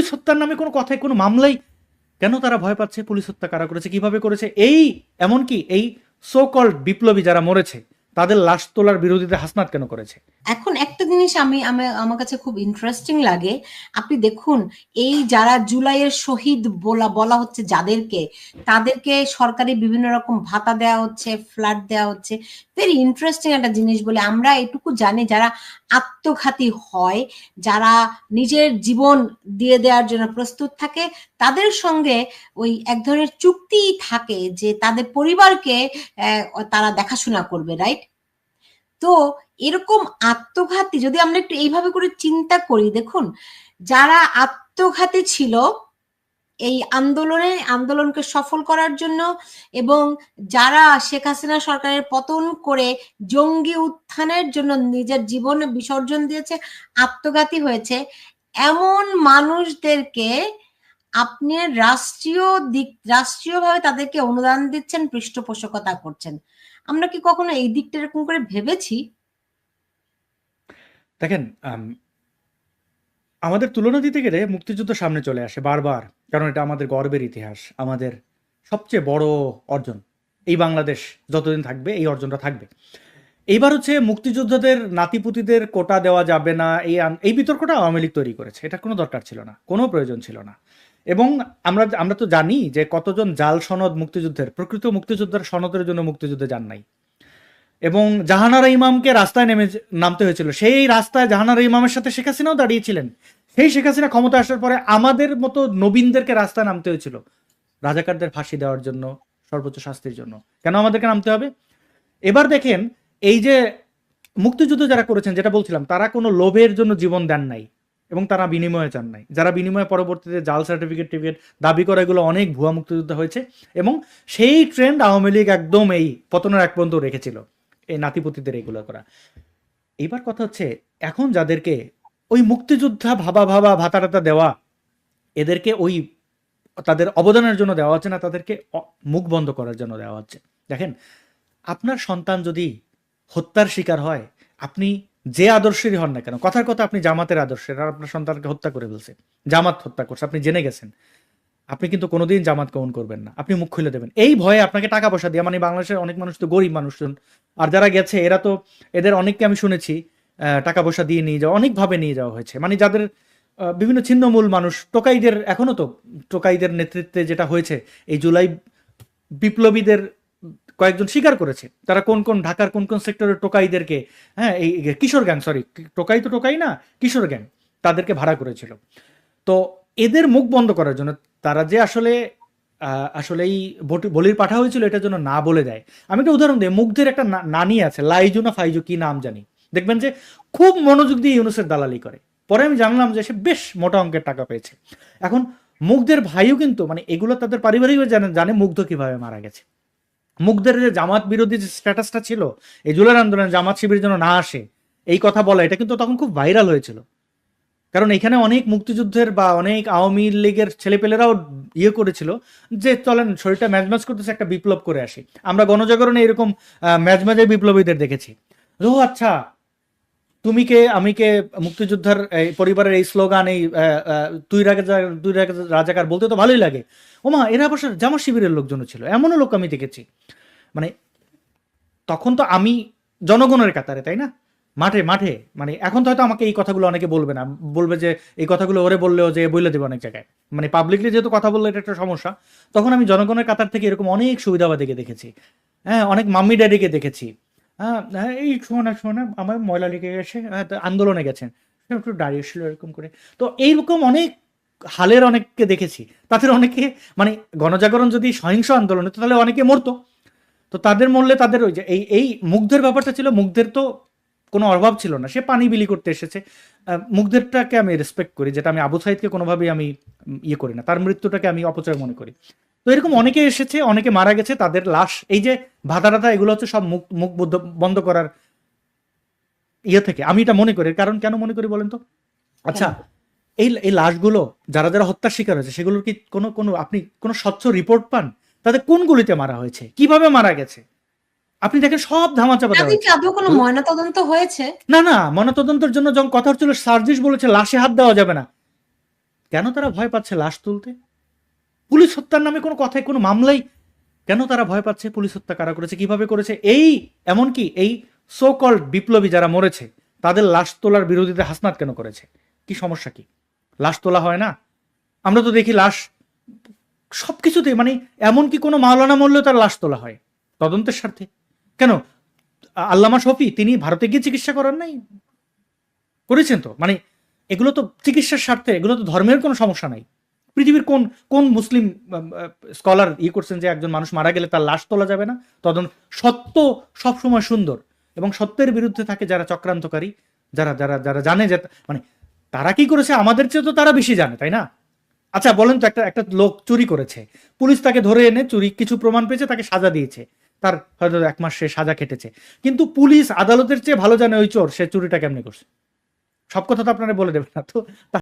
Police হত্যার নামে কোনো কথায় কোনো মামলাই কেন তারা ভয় পাচ্ছে? পুলিশ হত্যা কারা করেছে? কীভাবে করেছে? এই, এমনকি এই সো কল্ড বিপ্লবী যারা মরেছে তাদের লাশ তোলার বিরোধিতা হাসনাত কেন করেছে? এখন একটা জিনিস আমি, আমি- আমার কাছে খুব ইন্টারেস্টিং লাগে। আপনি দেখুন, এই যারা জুলাইয়ের শহীদ বলা বলা হচ্ছে যাদেরকে, তাদেরকে সরকারি বিভিন্ন রকম ভাতা দেওয়া হচ্ছে ফ্ল্যাট দেওয়া হচ্ছে। ভেরি ইন্টারেস্টিং একটা জিনিস বলে আমরা এটুকু জানি, যারা আত্মঘাতী হয়, যারা নিজের জীবন দিয়ে দেওয়ার জন্য প্রস্তুত থাকে, তাদের সঙ্গে ওই এক ধরনের চুক্তি থাকে যে তাদের পরিবারকে তারা দেখাশোনা করবে রাইট তো এরকম আত্মঘাতী যদি আমরা একটু এইভাবে করে চিন্তা করি, দেখুন, যারা আত্মঘাতী ছিল এই আন্দোলনে, আন্দোলনকে সফল করার জন্য এবং যারা শেখ হাসিনা সরকারের পতন করে জঙ্গি উত্থানের জন্য নিজের জীবন বিসর্জন দিয়েছে, আত্মঘাতী হয়েছে, এমন মানুষদেরকে আপনি রাষ্ট্রীয় দিক, রাষ্ট্রীয়ভাবে তাদেরকে অনুদান দিচ্ছেন, পৃষ্ঠপোষকতা করছেন। আমরা কি কখনো এই দিকটা এরকম করে ভেবেছি? দেখেন আমাদের তুলনা দিতে গেলে মুক্তিযুদ্ধ সামনে চলে আসে বারবার, কারণ এটা আমাদের গর্বের ইতিহাস, আমাদের সবচেয়ে বড় অর্জন। এই বাংলাদেশ যতদিন থাকবে, এই অর্জনটা থাকবে। এইবার হচ্ছে মুক্তিযোদ্ধাদের নাতিপুতিদের কোটা দেওয়া যাবে না, এই এই বিতর্কটা আওয়ামী লীগ তৈরি করেছে। এটা কোনো দরকার ছিল না, কোনো প্রয়োজন ছিল না। এবং আমরা আমরা তো জানি যে কতজন জাল সনদ মুক্তিযুদ্ধের, প্রকৃত মুক্তিযোদ্ধার সনদের জন্য মুক্তিযুদ্ধে যান নাই। এবং জাহানারা ইমামকে রাস্তায় নেমে নামতে হয়েছিল। সেই রাস্তায় জাহানারা ইমামের সাথে শেখ হাসিনাও দাঁড়িয়েছিলেন। সেই শেখ হাসিনা ক্ষমতা আসার পরে আমাদের মতো নবীনদেরকে রাস্তায় নামতে হয়েছিল। রাজাকারদের ফাঁসি দেওয়ার জন্য, সর্বোচ্চ শাস্তির জন্য। কেন আমাদেরকে নামতে হবে? এবার দেখেন, এই যে মুক্তিযুদ্ধ যারা করেছেন, যেটা বলছিলাম, তারা কোনো লোভের জন্য জীবন দেন নাই। এবং তারা বিনিময়ে চান নাই। যারা বিনিময়ে পরবর্তীতে জাল সার্টিফিকেট টিফিকেট দাবি করা এগুলো অনেক ভুয়া মুক্তিযুদ্ধ হয়েছে এবং সেই ট্রেন্ড আওয়ামী লীগ একদম এই পতনের এক পর্যন্ত রেখেছিল এই নাতিপতিদের এগুলো করা। এবার কথা হচ্ছে, এখন যাদেরকে ওই মুক্তিযোদ্ধা ভাবা ভাবা ভাতা টাতা দেওয়া, এদেরকে ওই তাদের অবদানের জন্য দেওয়া হচ্ছে না, তাদেরকে মুখ বন্ধ করার জন্য দেওয়া হচ্ছে। দেখেন, আপনার সন্তান যদি হত্যার শিকার হয়, আপনি যে আদর্শেরই হন না কেন, কথার কথা আপনি জামাতের আদর্শের, আর আপনার সন্তানকে হত্যা করে ফেলছে, জামাত হত্যা করছে, আপনি জেনে গেছেন। আপনি কিন্তু কোনোদিন জামাত কমন করবেন না, আপনি মুখ খুলে দেবেন। এই ভয়ে আপনাকে টাকা পয়সা দিয়ে মানে বাংলাদেশের অনেক মানুষ তো গরিব মানুষজন, আর যারা গেছে, এরা তো, এদের অনেককে আমি শুনেছি টাকা পয়সা দিয়ে নিয়ে যাওয়া, অনেকভাবে নিয়ে যাওয়া হয়েছে। মানে যাদের বিভিন্ন ছিন্নমূল মানুষ, টোকাইদের, এখনও তো টোকাইদের নেতৃত্বে যেটা হয়েছে, এই জুলাই বিপ্লবীদের কয়েকজন স্বীকার করেছে। তারা কোন কোন ঢাকার কোন কোন সেক্টরের টোকাইদেরকে হ্যাঁ এই এই কিশোর গ্যাং সরি টোকাই তো টোকাই না, কিশোর গ্যাং তাদেরকে ভাড়া করেছিল। তো এদের মুখ বন্ধ করার জন্য তারা যে আসলে আসলেই বটি- বলির পাঠা হয়েছিল এটার জন্য না বলে দেয়। আমি একটা উদাহরণ দিই, মুগ্ধের একটা নানি আছে, লাইজু না ফাইজু, কি নাম জানি। দেখবেন যে খুব মনোযোগ দিয়ে ইউনুসের দালালি করে। পরে আমি জানলাম যে সে বেশ মোটা অঙ্কের টাকা পেয়েছে। এখন মুগ্ধের ভাইও কিন্তু মানে এগুলো তাদের পারিবারিক জানে জানে মুগ্ধ কীভাবে মারা গেছে। মুগ্ধের যে জামাত বিরোধী যে স্ট্যাটাসটা ছিল, এই জুলাই আন্দোলনে জামাত শিবির যেন না আসে, এই কথা বলা, এটা কিন্তু তখন খুব ভাইরাল হয়েছিল। কারণ এখানে অনেক মুক্তিযুদ্ধের বা অনেক আওয়ামী লীগের ছেলেপেলেরাও ইয়ে করেছিল যে, চলেন শরীরটা ম্যাজম্যাজ করতেছে, একটা বিপ্লব করে আসে। আমরা গণজাগরণে এরকম ম্যাজম্যাজে বিপ্লবীদের দেখেছি। ও আচ্ছা তুমি কে আমি কে মুক্তিযোদ্ধার পরিবারের এই স্লোগান, এই তুই তুই রাজা- রাজাকার বলতে তো ভালোই লাগে। ওমা, এরা অবশ্য জামা শিবিরের লোকজনও ছিল, এমনও লোক আমি দেখেছি। মানে তখন তো আমি জনগণের কাতারে, তাই না? মাঠে মাঠে মানে এখন তো হয়তো আমাকে এই কথাগুলো অনেকে বলবে না, বলবে যে এই কথাগুলো ওরে বললেও যে বলে দেবে অনেক জায়গায়। মানে পাবলিকলি যেহেতু কথা বললে এটা একটা সমস্যা, তখন আমি জনগণের কাতার থেকে এরকম অনেক সুবিধাবাদীকে দেখেছি। হ্যাঁ অনেক মাম্মি ড্যাডিকে দেখেছি। হ্যাঁ হ্যাঁ, এই শোনা শোনা আমার ময়লা লেগে গেছে হ্যাঁ, আন্দোলনে গেছেন। একটু দাঁড়িয়েছিল এরকম করে। তো এইরকম অনেক হালের অনেককে দেখেছি। তাদের অনেকে মানে গণজাগরণ যদি সহিংস আন্দোলন হতো তাহলে অনেকে মরতো। তো তাদের মরলে তাদের ওই যে এই এই মুগ্ধের ব্যাপারটা ছিল মুগ্ধের তো কোনো অভাব ছিল না। সে পানি বিলি করতে এসেছে। মুগ্ধেরটাকে আমি রেসপেক্ট করি যেটা আমি আবু সাইদকে কোনোভাবেই আমি ইয়ে করি না। তার মৃত্যুটাকে আমি অপচয় মনে করি। তো এরকম অনেকে এসেছে অনেকে মারা গেছে তাদের লাশ এই যে ভাতা টাতা এগুলো হচ্ছে সব মুখ মুখ বন্ধ করার ইয়ে থেকে। আমি এটা মনে করি কারণ কেন মনে করি বলেন তো? আচ্ছা এই এই লাশগুলো যারা যারা হত্যার শিকার হয়েছে সেগুলোর কি কোনো কোনো আপনি কোনো স্বচ্ছ রিপোর্ট পান? তাদের কোন গুলিতে মারা হয়েছে? কীভাবে মারা গেছে? আপনি দেখেন সব ধামাচাপা দেওয়া কোনো ময়নাতদন্ত হয়েছে? না না ময়নাতদন্তের জন্য যখন কথা হচ্ছিল সার্জিস বলেছে লাশে হাত দেওয়া যাবে না। কেন তারা ভয় পাচ্ছে লাশ তুলতে? পুলিশ হত্যার নামে কোনো কথায় কোনো মামলাই? কেন তারা ভয় পাচ্ছে? পুলিশ হত্যা কারা করেছে? কীভাবে করেছে? এই, এমনকি এই সো কল্ড বিপ্লবী যারা মরেছে, তাদের লাশ তোলার বিরোধিতা হাসনাত কেন করেছে? কি সমস্যা কি? লাশ তোলা হয় না? আমরা তো দেখি লাশ সব কিছুতে মানে এমনকি কোনো মাওলানা মরলেও তার লাশ তোলা হয় তদন্তের স্বার্থে। কেন? আল্লামা শফি, তিনি ভারতে গিয়ে চিকিৎসা করার নাই? করেছেন তো? মানে এগুলো তো চিকিৎসার স্বার্থে, এগুলো তো ধর্মের কোনো সমস্যা নাই। পৃথিবীর কোন কোন মুসলিম স্কলার ই করছেন যে একজন মানুষ মারা গেলে তার লাশ তোলা যাবে না? তদন্ত সত্য সবসময় সুন্দর। এবং সত্যের বিরুদ্ধে থাকে যারা চক্রান্তকারী, যারা যারা যারা জানে যে মানে তারা কি করেছে? আমাদের চেয়ে তো তারা বেশি জানে, তাই না? আচ্ছা বলেন তো একটা একটা লোক চুরি করেছে। পুলিশ তাকে ধরে এনে চুরি, কিছু প্রমাণ পেয়েছে, তাকে সাজা দিয়েছে। তার হয়তো এক মাস সে সাজা কেটেছে কিন্তু পুলিশ আদালতের চেয়ে ভালো জানে ওই চোর, সে চুরিটা কেমনি করছে? সব কথা তো আপনারা বলে দেবেন না তো।